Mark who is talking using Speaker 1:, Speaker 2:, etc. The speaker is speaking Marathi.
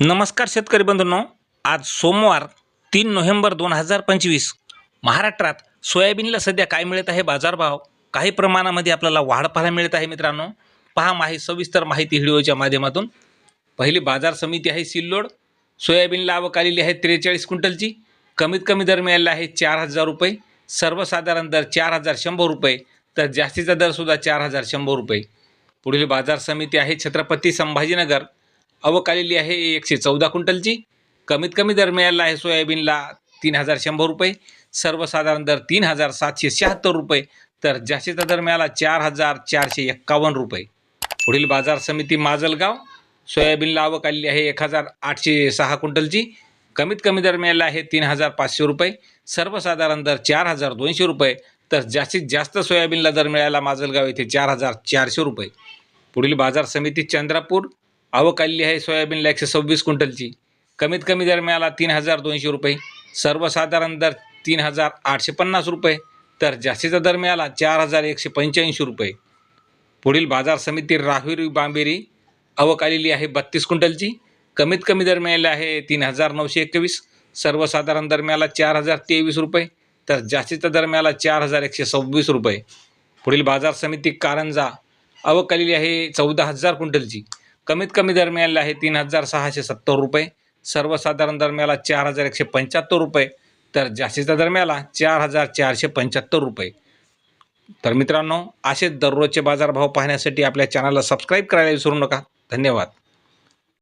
Speaker 1: नमस्कार शेतकरी बंधूंनो. आज सोमवार तीन नोव्हेंबर दोन हजार पंचवीस. महाराष्ट्रात सोयाबीनला सध्या काय मिळत आहे बाजारभाव? काही प्रमाणामध्ये आपल्याला वाढ पाहायला मिळत आहे मित्रांनो. पहा माही सविस्तर माहिती व्हिडिओच्या माध्यमातून. पहिली बाजार समिती आहे सिल्लोड. सोयाबीनला आवक आलेली आहे त्रेचाळीस क्विंटलची. कमीत कमी दर मिळालेला आहे चार हजार रुपये. सर्वसाधारण दर चार हजार शंभर रुपये. तर जास्तीचा दरसुद्धा चार हजार शंभर रुपये. पुढील बाजार समिती आहे छत्रपती संभाजीनगर. आवक आलेली आहे एकशे चौदा क्विंटलची. कमीत कमी दर मिळाला आहे सोयाबीनला तीन हजार शंभर रुपये. सर्वसाधारण दर तीन हजार सातशे शहात्तर रुपये. तर जास्तीचा दर मिळाला चार हजार चारशे एक्कावन्न रुपये. पुढील बाजार समिती माजलगाव. सोयाबीनला आवक आलेली आहे एक हजार आठशे सहा क्विंटलची. कमीत कमी दर मिळाला आहे तीन हजार पाचशे रुपये. सर्वसाधारण दर चार हजार दोनशे रुपये. तर जास्तीत जास्त सोयाबीनला दर मिळाला माजलगाव येथे चार हजार चारशे रुपये. पुढील बाजार समिती चंद्रपूर. आवक आलेली आहे सोयाबीनला एकशे सव्वीस क्विंटलची. कमीत कमी दर मिळाला तीन हजार दोनशे रुपये. सर्वसाधारण दर तीन हजार आठशे पन्नास रुपये. तर जास्तीचा दर मिळाला चार हजार एकशे पंच्याऐंशी रुपये. पुढील बाजार समिती राहुरी बांबेरी आवक आलेली आहे बत्तीस क्विंटलची. कमीत कमी दर मिळाला आहे तीन हजार नऊशे एकवीस. सर्वसाधारण दर मिळाला चार हजार तेवीस रुपये. तर जास्तीचा दर मिळाला चार हजार एकशे सव्वीस रुपये. पुढील बाजार समिती कारंजा आवक आलेली आहे चौदा हजार क्विंटलची. कमीत कमी दरम्यानला आहे तीन हजार सहाशे सत्तर रुपये. सर्वसाधारण दरम्याला चार हजार एकशे पंच्याहत्तर रुपये. तर जास्तीचा दरम्याला चार हजार चारशे पंच्याहत्तर रुपये. तर मित्रांनो असेच दररोजचे बाजारभाव पाहण्यासाठी आपल्या चॅनलला सबस्क्राईब करायला विसरू नका. धन्यवाद.